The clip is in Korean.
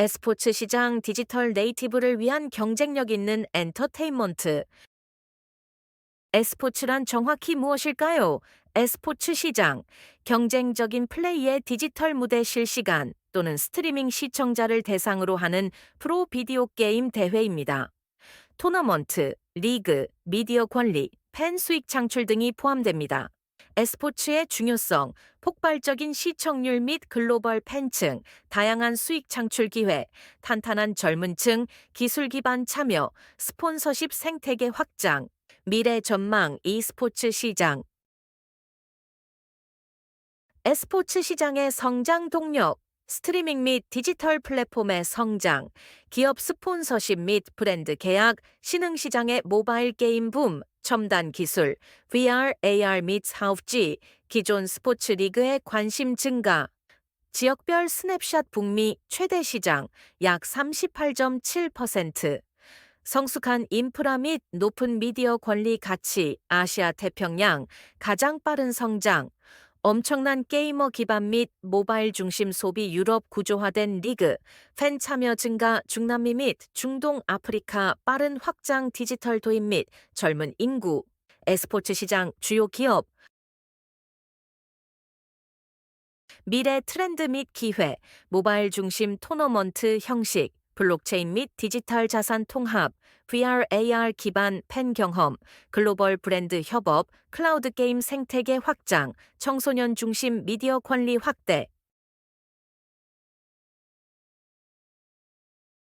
e스포츠 시장 디지털 네이티브를 위한 경쟁력 있는 엔터테인먼트. e스포츠란 정확히 무엇일까요? e스포츠 시장, 경쟁적인 플레이의 디지털 무대 실시간 또는 스트리밍 시청자를 대상으로 하는 프로 비디오 게임 대회입니다. 토너먼트, 리그, 미디어 권리, 팬 수익 창출 등이 포함됩니다. E스포츠의 중요성, 폭발적인 시청률 및 글로벌 팬층, 다양한 수익 창출 기회, 탄탄한 젊은층, 기술 기반 참여, 스폰서십 생태계 확장, 미래 전망 e스포츠 시장. e스포츠 시장의 성장 동력, 스트리밍 및 디지털 플랫폼의 성장, 기업 스폰서십 및 브랜드 계약, 신흥시장의 모바일 게임 붐, 첨단 기술, VR, AR 및 사업지, 기존 스포츠 리그의 관심 증가, 지역별 스냅샷 북미 최대 시장 약 38.7%, 성숙한 인프라 및 높은 미디어 권리 가치 아시아 태평양 가장 빠른 성장, 엄청난 게이머 기반 및 모바일 중심 소비 유럽 구조화된 리그, 팬 참여 증가 중남미 및 중동 아프리카 빠른 확장 디지털 도입 및 젊은 인구, e스포츠 시장 주요 기업, 미래 트렌드 및 기회, 모바일 중심 토너먼트 형식, 블록체인 및 디지털 자산 통합, VR, AR 기반 팬 경험, 글로벌 브랜드 협업, 클라우드 게임 생태계 확장, 청소년 중심 미디어 권리 확대,